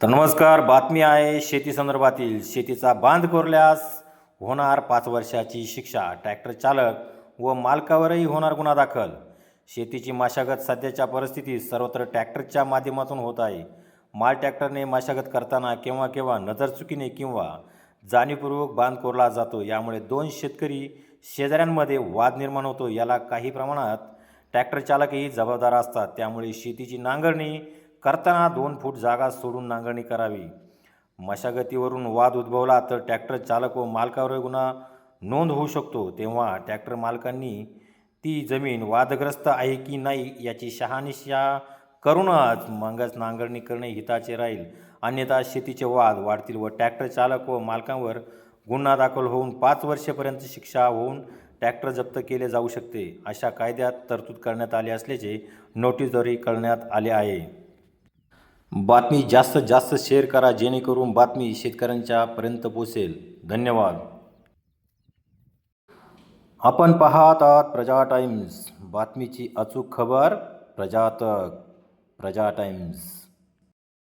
तर नमस्कार बातमी आहे शेती संदर्भातील. शेतीचा बांध कोरल्यास होणार पाच वर्षाची शिक्षा. ट्रॅक्टर चालक व मालकावरही होणार गुन्हा दाखल. शेतीची मशागत सध्याच्या परिस्थितीत सर्वत्र ट्रॅक्टरच्या माध्यमातून होत आहे. माल ट्रॅक्टरने मशागत करताना केव्हा केव्हा नजरचुकीने किंवा जाणीवपूर्वक बांध कोरला जातो यामुळे दोन शेतकरी शेजाऱ्यांमध्ये वाद निर्माण होतो याला काही प्रमाणात ट्रॅक्टर चालकही जबाबदार असतात. त्यामुळे शेतीची नांगरणी करताना दोन फूट जागा सोडून नांगरणी करावी. मशागतीवरून वाद उद्भवला तर ट्रॅक्टर चालक व मालकावर गुन्हा नोंद होऊ शकतो. तेव्हा ट्रॅक्टर मालकांनी ती जमीन वादग्रस्त आहे की नाही याची शहानिशा करूनच मगच नांगरणी करणे हिताचे राहील. अन्यथा शेतीचे वाद वाढतील व ट्रॅक्टर चालक व मालकांवर गुन्हा दाखल होऊन पाच वर्षेपर्यंत शिक्षा होऊन ट्रॅक्टर जप्त केले जाऊ शकते. अशा कायद्यात तरतूद करण्यात आली असल्याचे नोटीसद्वारे कळण्यात आले आहे. बातमी जास्तीत जास्त शेअर करा जेणेकरून बातमी शेतकऱ्यांच्या पर्यंत पोचेल धन्यवाद. आपण पाहत आहात प्रजा टाइम्स. बातमीची अचूक खबर प्रजातक. प्रजा टाइम्स.